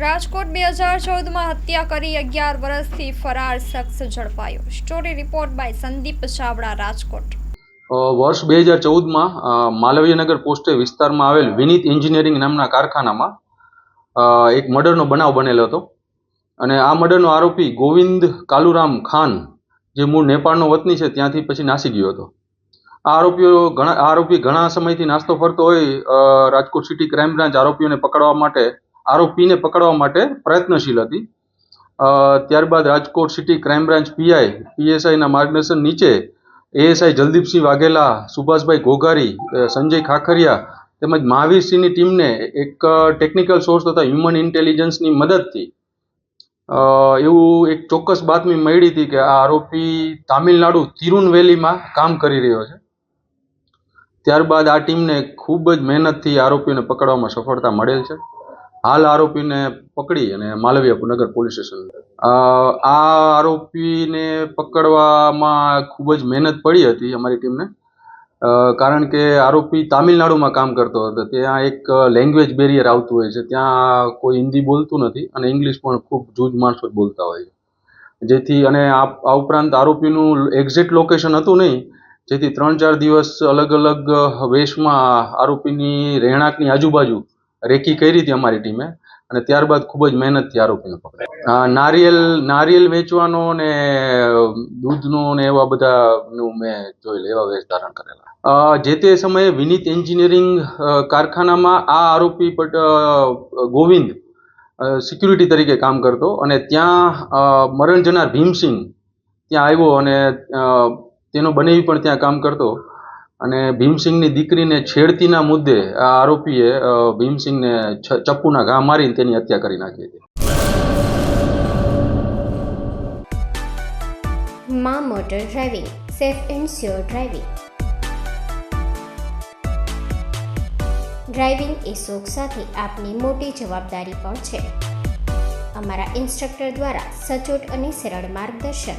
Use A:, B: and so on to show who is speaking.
A: રાજકોટ બે હજાર ચૌદમાં હત્યા કરી અગિયાર વર્ષથી ફરાર શખ્સ ઝડપાયો. Story report by Sandeep Chavda, Rajkot.
B: વર્ષ બે હજાર ચૌદમાં માલવીયનગર પોસ્ટે વિસ્તારમાં આવેલ વિનીત એન્જિનિયરિંગ નામના કારખાનામાં એક મર્ડરનો બનાવ બનેલો હતો. અને આ મર્ડરનો આરોપી ગોવિંદ કાલુરામ ખાન, જે મૂળ નેપાળનો વતની છે, ત્યાંથી પછી નાસી ગયો હતો. આ આરોપીઓ ઘણા આરોપી ઘણા સમયથી નાસ્તો ફરતો હોય રાજકોટ સિટી ક્રાઇમ બ્રાન્ચ આરોપીઓને પકડવા માટે આરોપીને પકડવા માટે પ્રયત્નશીલ હતી. ત્યારબાદ Rajkot city crime branch PI પીએસઆઈના માર્ગદર્શન નીચે એએસઆઈ જલદીપસિંહ વાઘેલા, સુભાષભાઈ ઘોઘારી સંજય ખાખરિયા તેમજ મહાવીરસિંહની ટીમને એક ટેકનિકલ સોર્સ તથા હ્યુમન ઇન્ટેલિજન્સની મદદથી એવું એક ચોક્કસ બાતમી મળી હતી કે આ આરોપી તામિલનાડુ તિરુનવેલીમાં કામ કરી રહ્યો છે. ત્યારબાદ આ ટીમને ખૂબ જ મહેનતથી આરોપીને પકડવામાં સફળતા મળેલ છે. હાલ આરોપીને પકડી અને માલવીયા નગર પોલીસ સ્ટેશન. આ આરોપીને પકડવામાં ખૂબ જ મહેનત પડી હતી અમારી ટીમને. કારણ કે આરોપી તામિલનાડુમાં કામ કરતો હતો. ત્યાં એક લેંગ્વેજ બેરિયર આવતું હોય છે. ત્યાં કોઈ હિન્દી બોલતું નથી અને ઇંગ્લિશ પણ ખૂબ જૂજ માણસો જ બોલતા હોય છે. જેથી અને આ ઉપરાંત આરોપીનું એક્ઝેક્ટ લોકેશન હતું નહીં. જેથી ત્રણ ચાર દિવસ અલગ અલગ વેશમાં આરોપીની રહેણાંકની આજુબાજુ રેકી કરી હતી અમારી ટીમે અને ત્યારબાદ ખૂબ જ મહેનતથી આરોપીને પકડ્યા. નારિયેલ નારિયેલ વેચવાનો ને દૂધનો ને એવા બધાનું મેં જોયેલ એવા વેશ ધારણ કરેલા. જે તે સમયે વિનીત એન્જિનિયરિંગ કારખાનામાં આ આરોપી પટ ગોવિંદ સિક્યુરિટી તરીકે કામ કરતો અને ત્યાં મરણ જનાર ભીમસિંહ ત્યાં આવ્યો અને તેનો બનેવી પણ ત્યાં કામ કરતો. અને ભીમસિંહની દીકરીને છેડતીના મુદ્દે આ આરોપીએ ભીમસિંહને ચપ્પુના ઘા મારીને તેની હત્યા કરી નાખી હતી.
C: મા motor driving, safe and sure driving. Driving એ શોખ સાથે આપની મોટી જવાબદારી પણ છે. અમારા ઇન્સ્ટ્રક્ટર દ્વારા સચોટ અને સરળ માર્ગદર્શન.